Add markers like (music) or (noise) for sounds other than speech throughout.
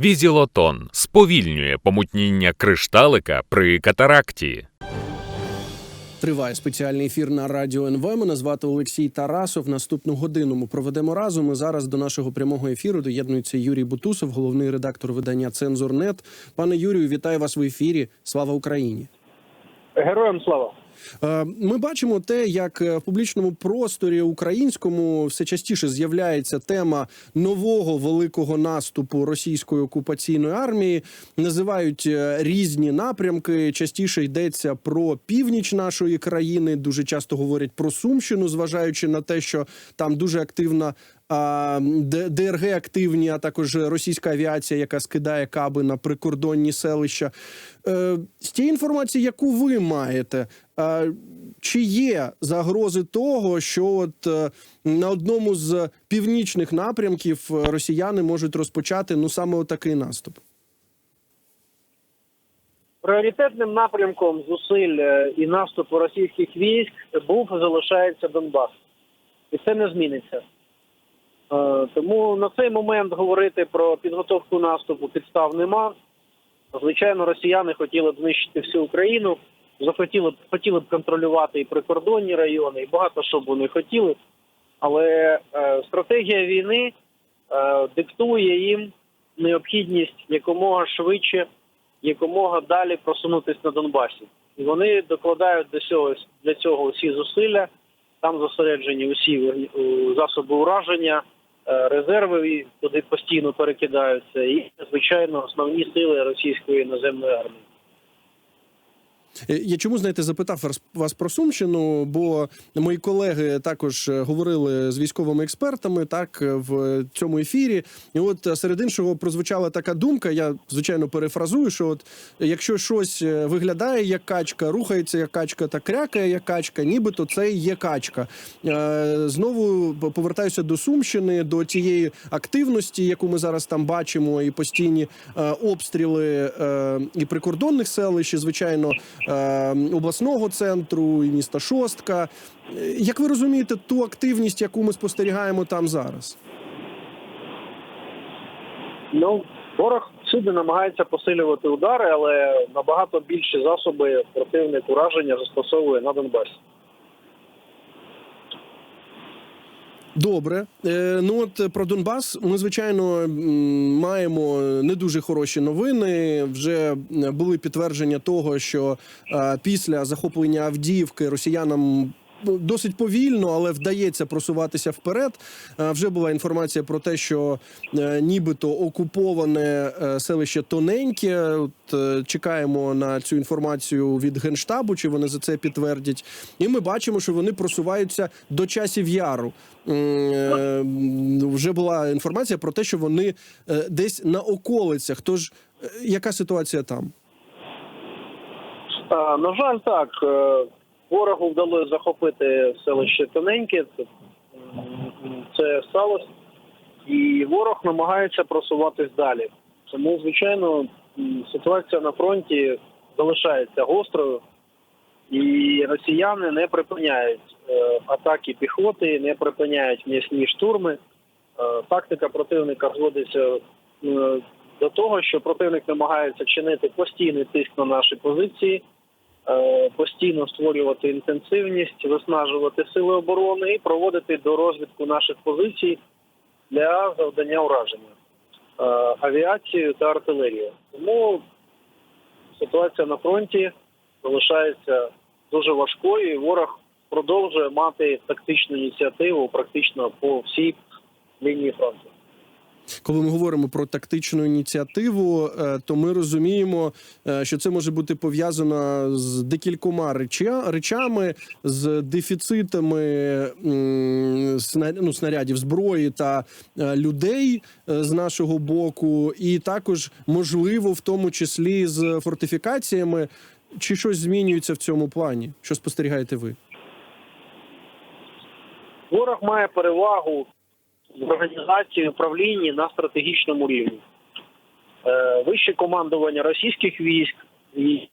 Візілотон сповільнює помутніння кришталика при катаракті. Триває спеціальний ефір на радіо НВ. Мене звати Олексій Тарасов. Наступну годину ми проведемо разом. І зараз до нашого прямого ефіру доєднується Юрій Бутусов, головний редактор видання Цензорнет. Пане Юрію, вітаю вас в ефірі. Слава Україні! Героям слава. Е, Ми бачимо те, як е, в публічному просторі українському все частіше з'являється тема нового великого наступу російської окупаційної армії. Називають е, різні напрямки. Частіше йдеться про північ нашої країни. Дуже часто говорять про Сумщину, зважаючи на те, що там дуже активна. ДРГ активні, а також російська авіація, яка скидає каби на прикордонні селища. З тієї інформації, яку ви маєте, чи є загрози того, що от е, на одному з північних напрямків е, росіяни можуть розпочати ну саме отакий наступ? Пріоритетним напрямком зусиль е, і наступу російських військ був і залишається Донбас, і це не зміниться. Тому на цей момент говорити про підготовку наступу підстав нема. Звичайно, росіяни хотіли б знищити всю Україну, захотіли б хотіли б контролювати і прикордонні райони, і багато що б вони хотіли. Але е, стратегія війни е, диктує їм необхідність якомога швидше, якомога далі просунутися на Донбасі. І вони докладають до цього для цього усі зусилля. Там зосереджені усі засоби ураження, е, резерви туди постійно перекидаються, і звичайно основні сили російської наземної армії. Е, Я чому знаєте запитав вас- про Сумщину? Бо мої колеги також е, говорили з військовими експертами так е, в цьому ефірі. І от серед іншого прозвучала така думка. Я звичайно перефразую, що от якщо щось виглядає як качка, рухається як качка та крякає як качка, нібито це є качка. Знову повертаюся до Сумщини, до тієї активності, яку ми зараз там бачимо, і постійні обстріли і прикордонних селищ, і, звичайно, обласного центру, і міста Шостка. Е, Як ви розумієте ту активність, яку ми спостерігаємо там зараз? Ну, ворог всюди намагається посилювати удари, але набагато більші засоби противник ураження застосовує на Донбасі. Добре, Е, ну от е, про Донбас ми звичайно маємо не дуже хороші новини. Вже е, були підтвердження того, що після захоплення Авдіївки росіянам. Досить повільно, але вдається просуватися вперед. Е, Вже була інформація про те, що е, нібито окуповане е, селище тоненьке. От чекаємо на цю інформацію від генштабу, чи вони за це підтвердять. І ми бачимо, що вони просуваються до часів яру. Вже була інформація про те, що вони десь на околицях. Тож яка ситуація там? На жаль, так. Ворогу вдалося захопити селище Тоненьке. Це, сталося. І ворог намагається просуватись далі. Тому, звичайно, ситуація на фронті залишається гострою, і росіяни не припиняють е, атаки піхоти, не припиняють м'ясні штурми. Е, тактика противника зводиться е, до того, що противник намагається чинити постійний тиск на наші позиції, постійно створювати інтенсивність, виснажувати сили оборони і проводити до розвідку наших позицій для завдання ураження е, авіацією та артилерією. Тому ситуація на фронті залишається дуже важкою, і ворог продовжує мати тактичну ініціативу практично по всій лінії фронту. Коли ми говоримо про тактичну ініціативу, е, то ми розуміємо, е, що це може бути пов'язано з декількома речами, з дефіцитами ну, снарядів зброї та е, людей з нашого боку, і також можливо, в тому числі з фортифікаціями. Чи щось змінюється в цьому плані? Що спостерігаєте ви? Ворог має перевагу в організації управління на стратегічному рівні. Е, Вище командування російських військ і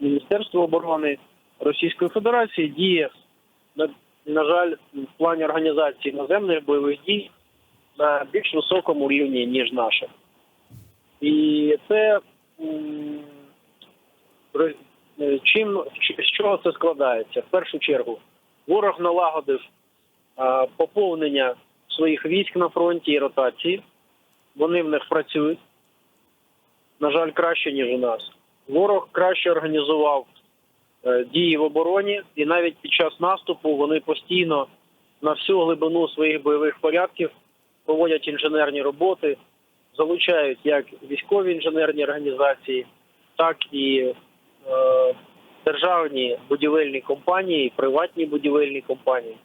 Міністерство оборони Російської Федерації діє на, жаль, в плані організації наземних бойових дій на більш високому рівні ніж наше. І це е, чим з чого це складається? В першу чергу, ворог налагодив поповнення своїх військ на фронті і ротації. Вони в них працюють. На жаль, краще, ніж у нас. Ворог краще організував е, дії в обороні, і навіть під час наступу вони постійно на всю глибину своїх бойових порядків проводять інженерні роботи, залучають як військові інженерні організації, так і е, державні будівельні компанії, приватні будівельні компанії.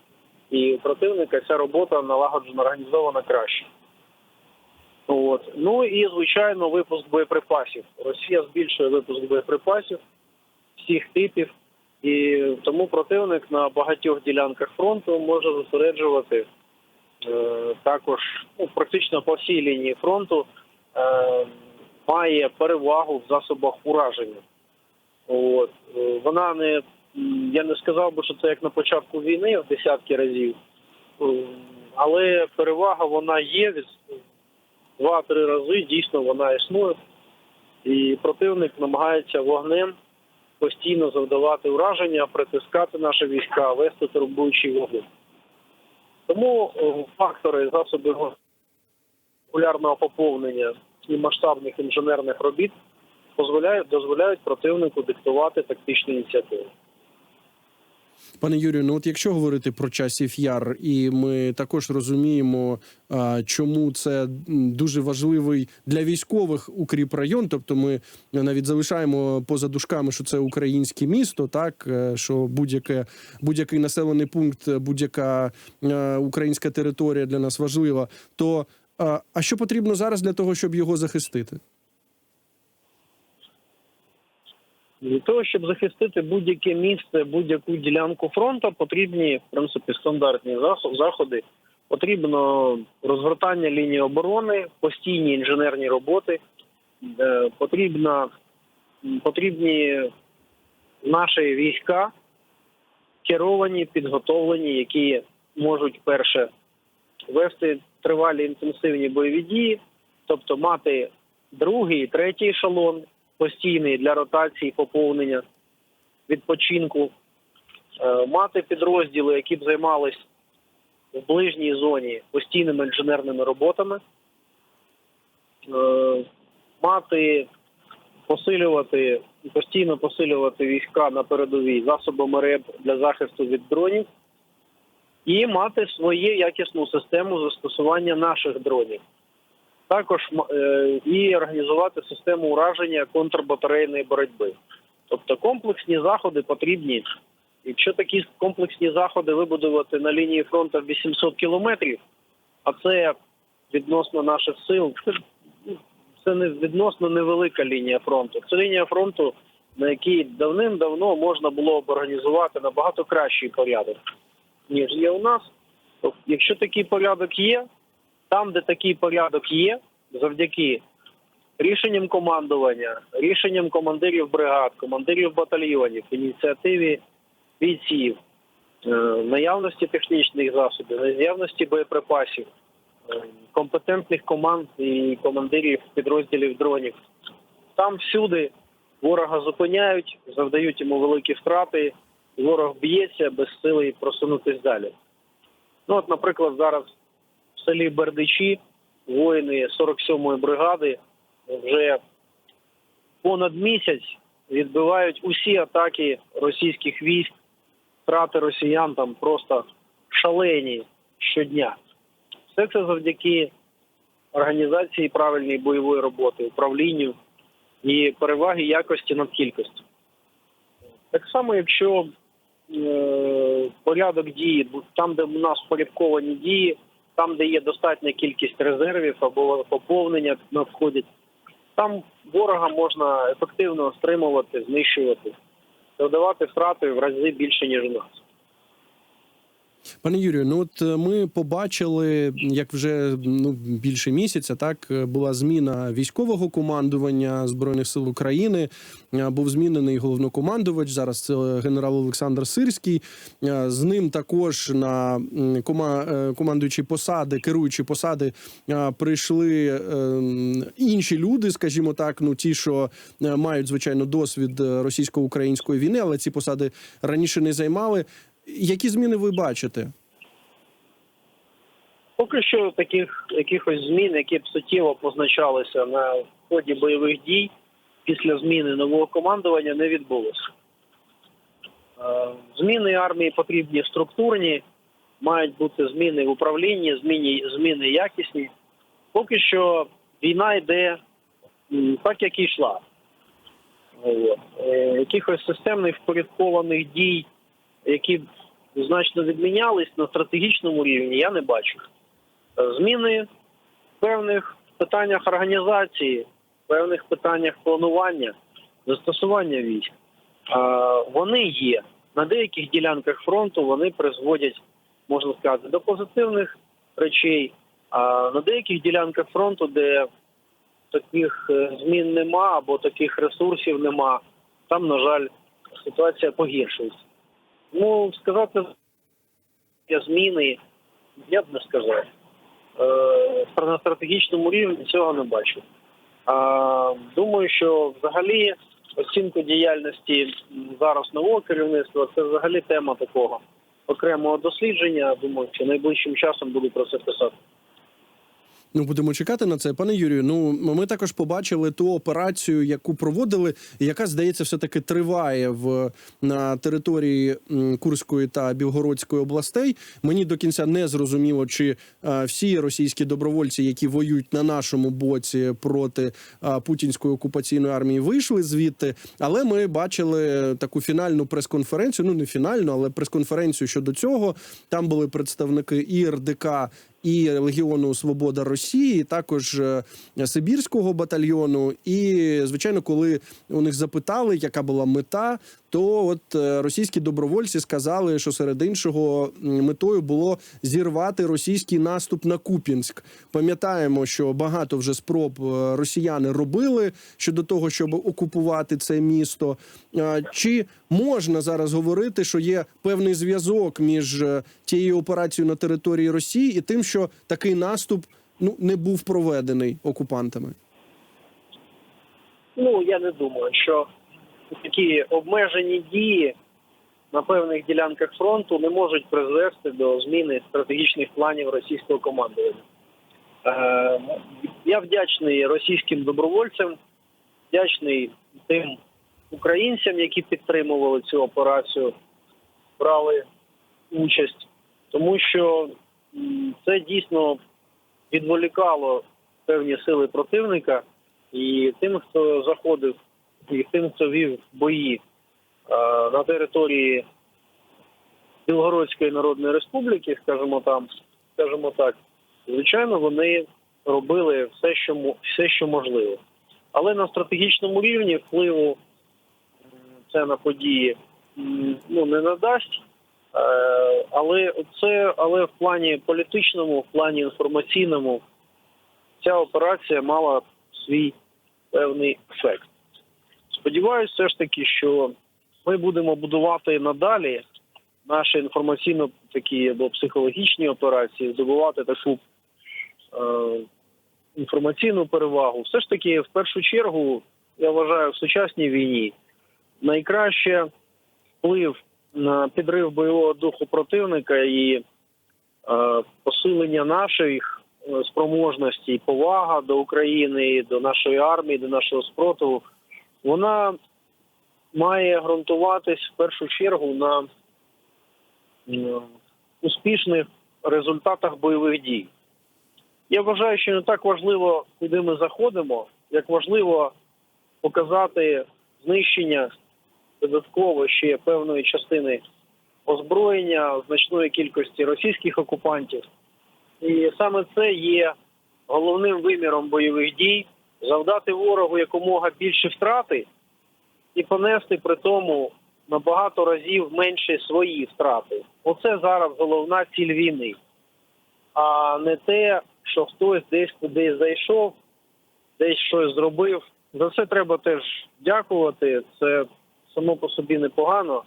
І противника ця робота налагоджена організована краще. От. Ну і звичайно, випуск боєприпасів. Росія збільшує випуск боєприпасів всіх типів, і тому противник на багатьох ділянках фронту може зосереджувати е, також ну, практично по всій лінії фронту е, має перевагу в засобах ураження. От. Е, Вона не я не сказав би, що це як на початку війни в десятки разів, але перевага вона є два-три рази дійсно вона існує, і противник намагається вогнем постійно завдавати ураження, притискати наші війська, вести турбуючий вогонь. Тому е, фактори засоби регулярного поповнення і масштабних інженерних робіт дозволяють, дозволяють противнику диктувати тактичні ініціативи. Пане Юрію, ну от якщо говорити про часів яр, і ми також розуміємо, чому це дуже важливий для військових укріп район. Тобто, ми навіть залишаємо поза дужками, що це українське місто, так е, що будь-яке будь-який населений пункт, будь-яка е, українська територія для нас важлива. То а, а що потрібно зараз для того, щоб його захистити? Для того, щоб захистити будь-яке місце, будь-яку ділянку фронту, потрібні в принципі стандартні заходи. Потрібно розгортання лінії оборони, постійні інженерні роботи. Е, Потрібно, м, потрібні наші війська, керовані, підготовлені, які можуть перше вести тривалі інтенсивні бойові дії, тобто мати другий, третій ешелон постійний для ротації, поповнення, відпочинку, Е, мати підрозділи, які б займались в ближній зоні постійними інженерними роботами, Е, мати посилювати постійно посилювати війська на передовій засобами РЕБ для захисту від дронів, і мати свою якісну систему застосування наших дронів. Також е, і організувати систему ураження контрбатарейної боротьби. Тобто комплексні заходи потрібні. Якщо такі комплексні заходи вибудувати на лінії фронту 800 кілометрів, а це відносно наших сил, це, ну, не відносно невелика лінія фронту. Це лінія фронту, на якій давним-давно можна було б організувати набагато кращий порядок, ніж є у нас. Тобто, якщо такий порядок є, там, де такий порядок є, завдяки рішенням командування, рішенням командирів бригад, командирів батальйонів, ініціативі бійців, е, наявності технічних засобів, наявності боєприпасів, е, компетентних команд і командирів підрозділів дронів. Там всюди ворога зупиняють, завдають йому великі втрати, ворог б'ється без сили просунутись далі. Ну, от, наприклад, зараз селі Бердичі воїни 47-ї бригади вже понад місяць відбивають усі атаки російських військ, втрати росіян там просто шалені щодня. Все це завдяки організації правильної бойової роботи, управлінню і переваги якості над кількістю. Так само, якщо е, порядок дії, там, де у нас впорядковані дії, там, де є достатня кількість резервів або поповнення надходять, там ворога можна ефективно стримувати, знищувати, завдавати втрати в рази більше, ніж у нас. Пане Юрію, ну от е, ми побачили, як вже ну більше місяця, так е, була зміна військового командування збройних сил України. Е, Був змінений головнокомандувач. Зараз це генерал Олександр Сирський. З ним також на командуючі посади, керуючі посади, прийшли е, інші люди, скажімо так. Ну ті, що мають звичайно досвід російсько-української війни, але ці посади раніше не займали. Які зміни ви бачите? Поки що таких якихось змін, які б суттєво позначалися на ході бойових дій після зміни нового командування, не відбулося. Е, Зміни армії потрібні структурні, мають бути зміни в управлінні, зміни, зміни якісні. Поки що війна йде так, як і йшла. Е, Якихось системних впорядкованих дій, які значно відмінялись на стратегічному рівні, я не бачу. Зміни в певних питаннях організації, в певних питаннях планування, застосування військ. Вони є. На деяких ділянках фронту вони призводять, можна сказати, до позитивних речей. А на деяких ділянках фронту, де таких е, змін нема або таких ресурсів нема, там, на жаль, ситуація погіршується. Ну, сказати, зміни, я б не сказав. Е, на стратегічному рівні цього не бачу. А, думаю, що взагалі оцінку діяльності зараз нового керівництва це взагалі тема такого окремого дослідження. Думаю, що найближчим часом буду про це писати. Ну, будемо чекати на це, пане Юрію. Ну ми також побачили ту операцію, яку проводили, яка здається, все таки триває в на території Курської та Білгородської областей. Мені до кінця не зрозуміло, чи е, всі російські добровольці, які воюють на нашому боці проти е, путінської окупаційної армії, вийшли звідти. Але ми бачили таку фінальну прес-конференцію. Ну не фінальну, але прес-конференцію щодо цього. Там були представники і РДК, і Легіону Свобода Росії, також е, Сибірського батальйону. І звичайно, коли у них запитали, яка була мета, то от е, російські добровольці сказали, що серед іншого метою було зірвати російський наступ на Купінськ. Пам'ятаємо, що багато вже спроб е, росіяни робили щодо того, щоб окупувати це місто. Е, Чи можна зараз говорити, що є певний зв'язок між тією операцією на території Росії і тим, що такий наступ ну не був проведений окупантами? Ну я не думаю, що такі обмежені дії на певних ділянках фронту не можуть призвести до зміни стратегічних планів російського командування. Е, я вдячний російським добровольцям, вдячний тим українцям, які підтримували цю операцію, брали участь, тому що це дійсно відволікало певні сили противника. І тим, хто заходив, тим, вів бої е, на території Білгородської Народної Республіки, скажімо там, скажімо так, звичайно, вони робили все, що все, що можливо. Але на стратегічному рівні впливу це на події ну, не надасть. Е, Але це, але в плані політичному, в плані інформаційному, ця операція мала свій певний ефект. Сподіваюся, все ж таки, що ми будемо будувати надалі наші інформаційно такі або психологічні операції, здобувати таку е, інформаційну перевагу. Все ж таки, в першу чергу, я вважаю, в сучасній війні найкраще вплив на підрив бойового духу противника і е, посилення наших е, спроможності повага до України, до нашої армії, до нашого спротиву, вона має ґрунтуватись в першу чергу на успішних результатах бойових дій. Я вважаю, що не так важливо, куди ми заходимо, як важливо показати знищення додатково ще певної частини озброєння значної кількості російських окупантів. І саме це є головним виміром бойових дій завдати ворогу якомога більше втрати і понести при тому набагато разів менше свої втрати. Оце зараз головна ціль війни, а не те, що хтось десь кудись зайшов, десь щось зробив. За це треба теж дякувати. Це само по собі непогано,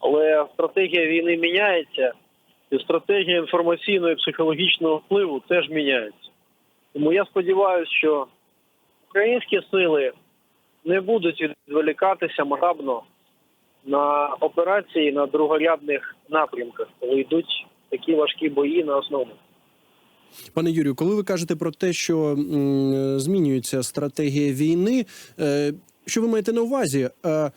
але стратегія війни міняється, і стратегія інформаційного і психологічного впливу теж міняється. Тому я сподіваюся, що українські сили не будуть відволікатися масштабно на операції на другорядних напрямках, коли йдуть такі важкі бої на основному. Пане Юрію, коли ви кажете про те, що змінюється стратегія війни, е, що ви маєте на увазі? Е,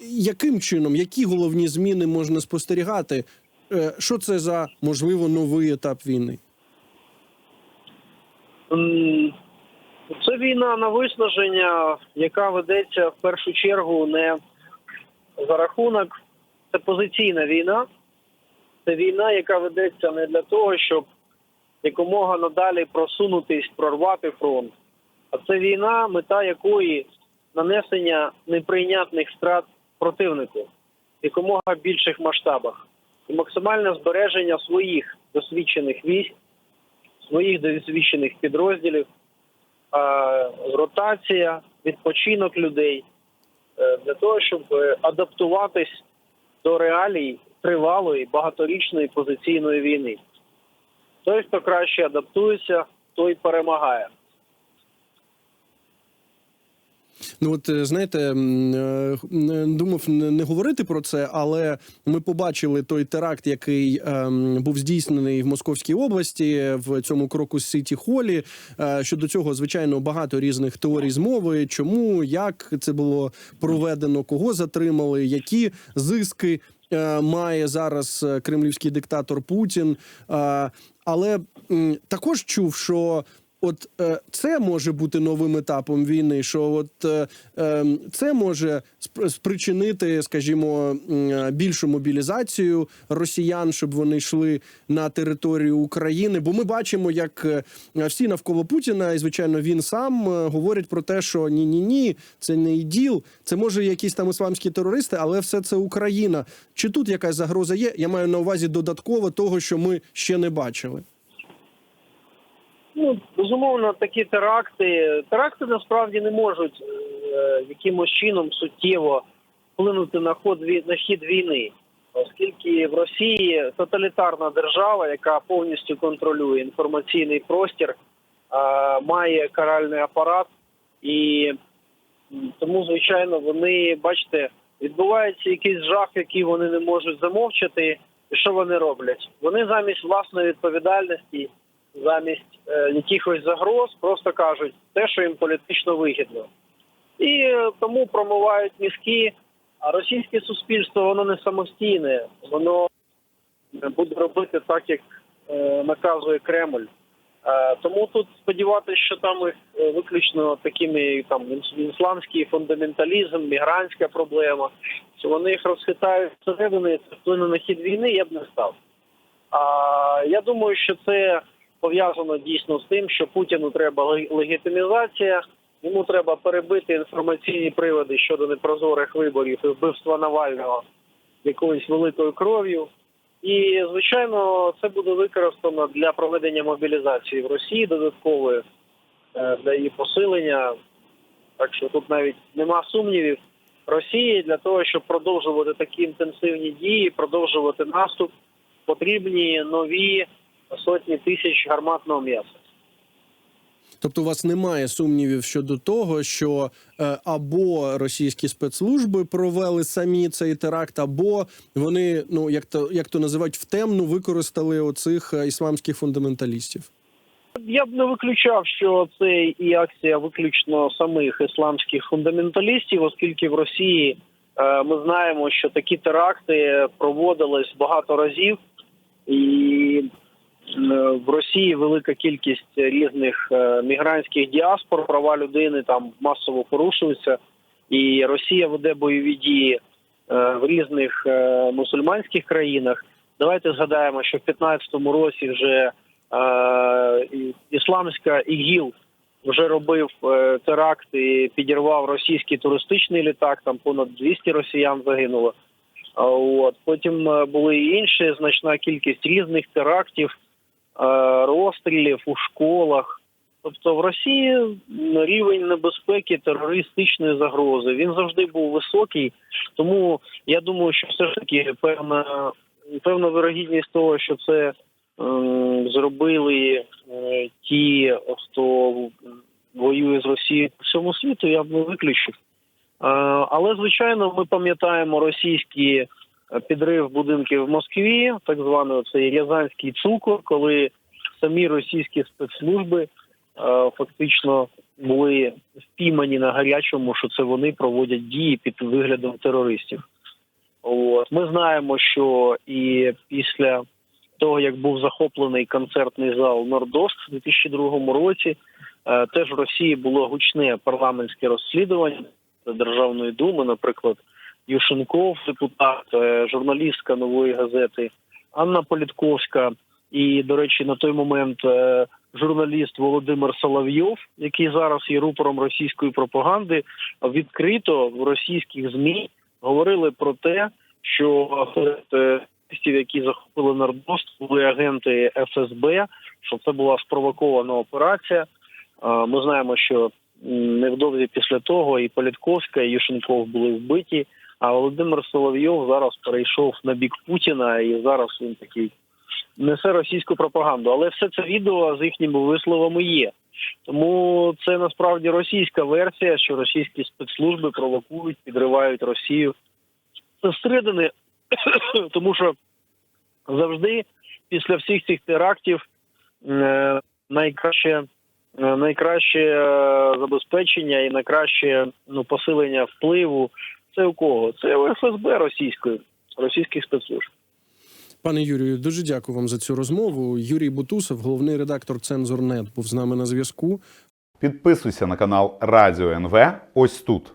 яким чином, які головні зміни можна спостерігати? Е, що це за можливо новий етап війни? Це війна на виснаження, яка ведеться в першу чергу не за рахунок. Це позиційна війна. Це війна, яка ведеться не для того, щоб якомога надалі просунутись, прорвати фронт. А це війна, мета якої нанесення неприйнятних страт противнику в більших масштабах і максимальне збереження своїх досвідчених військ, своїх досвідчених підрозділів, ротація, відпочинок людей е, для того, щоб е, адаптуватись до реалій тривалої багаторічної позиційної війни. Той, хто краще адаптується, той перемагає. Ну от е, знаєте, е, думав не говорити про це, але ми побачили той теракт, який ем, був здійснений в Московській області в цьому кроку Сіті Холі. Е, щодо цього, звичайно, багато різних теорій змови. Чому як це було проведено, кого затримали, які зиски. Має зараз кремлівський диктатор Путін, але також чув, що От е, це може бути новим етапом війни. Що от е, е, це може сп- спричинити, скажімо, е, більшу мобілізацію росіян, щоб вони йшли на територію України. Бо ми бачимо, як е, всі навколо Путіна, і звичайно, він сам е, говорить про те, що ні, ні, ні, це не іділ, це може якісь там ісламські терористи, але все це Україна. Чи тут якась загроза є? Я маю на увазі додатково того, що ми ще не бачили. Ну, безумовно, такі теракти. Теракти насправді не можуть е, якимось чином суттєво вплинути на ход на хід війни, оскільки в Росії тоталітарна держава, яка повністю контролює інформаційний простір, е, має каральний апарат, і тому, звичайно, вони бачите, відбувається якийсь жах, який вони не можуть замовчати. І що вони роблять? Вони замість власної відповідальності замість е, якихось загроз просто кажуть те, що їм політично вигідно. І е, тому промивають мізки. А російське суспільство воно не самостійне, воно буде робити так, як е, наказує Кремль. Е, тому тут сподіватися, що там їх е, виключно такими там ісламський фундаменталізм, мігрантська проблема, що вони їх розхитають зсередини, і це вплине на хід війни, я б не став. А я думаю, що це пов'язано дійсно з тим, що Путіну треба легітимізація, йому треба перебити інформаційні приводи щодо непрозорих виборів і вбивства Навального якоюсь великою кров'ю. І, звичайно, це буде використано для проведення мобілізації в Росії додаткової е, для її посилення. Так що тут навіть нема сумнівів. Росії для того, щоб продовжувати такі інтенсивні дії, продовжувати наступ, потрібні нові сотні тисяч гарматного м'яса. Тобто, у вас немає сумнівів щодо того, що е, або російські спецслужби провели самі цей теракт, або вони, ну як то як то називають, втемну використали оцих е, ісламських фундаменталістів. Я б не виключав, що це і акція виключно самих ісламських фундаменталістів, оскільки в Росії е, ми знаємо, що такі теракти проводились багато разів, і в Росії велика кількість різних е, мігрантських діаспор, права людини там масово порушуються, і Росія веде бойові дії е, в різних е, мусульманських країнах. Давайте згадаємо, що в 2015 році вже е, ісламська ІГІЛ вже робив е, теракт і підірвав російський туристичний літак. Там понад 200 росіян загинуло. От потім е, були інші значна кількість різних терактів, е, розстрілів у школах. Тобто в Росії рівень небезпеки терористичної загрози він завжди був високий. Тому я думаю, що все ж таки певна певна вирогідність того, що це ем, зробили е, ті, хто воює з Росією по всьому світу, я б не виключив. Е, Але звичайно, ми пам'ятаємо російський е, підрив будинків в Москві, так званий цей Рязанський цукор, коли самі російські спецслужби е, фактично були впіймані на гарячому, що це вони проводять дії під виглядом терористів. От ми знаємо, що і після того, як був захоплений концертний зал Нордост у 2002 році, е, теж в Росії було гучне парламентське розслідування Державної думи, наприклад, Юшенков, депутат, е, журналістка нової газети Анна Політковська. І, до речі, на той момент е, журналіст Володимир Соловйов, який зараз є рупором російської пропаганди, відкрито в російських змі говорили про те, що е, які захопили Нордост, були агенти ФСБ, що це була спровокована операція. Ми знаємо, що невдовзі після того і Політковська, і Юшенков були вбиті. А Володимир Соловйов зараз перейшов на бік Путіна, і зараз він такий несе російську пропаганду. Але все це відео з їхніми висловами є. Тому це насправді російська версія, що російські спецслужби провокують, підривають Росію зсередини, (coughs) тому що завжди після всіх цих терактів е, найкраще. е, Найкраще е, забезпечення і найкраще ну посилення впливу це у кого? Це у ФСБ російської, російських спецслужб. Пане Юрію, дуже дякую вам за цю розмову. Юрій Бутусов, головний редактор Цензорнет, був з нами на зв'язку. Підписуйся на канал Радіо НВ ось тут.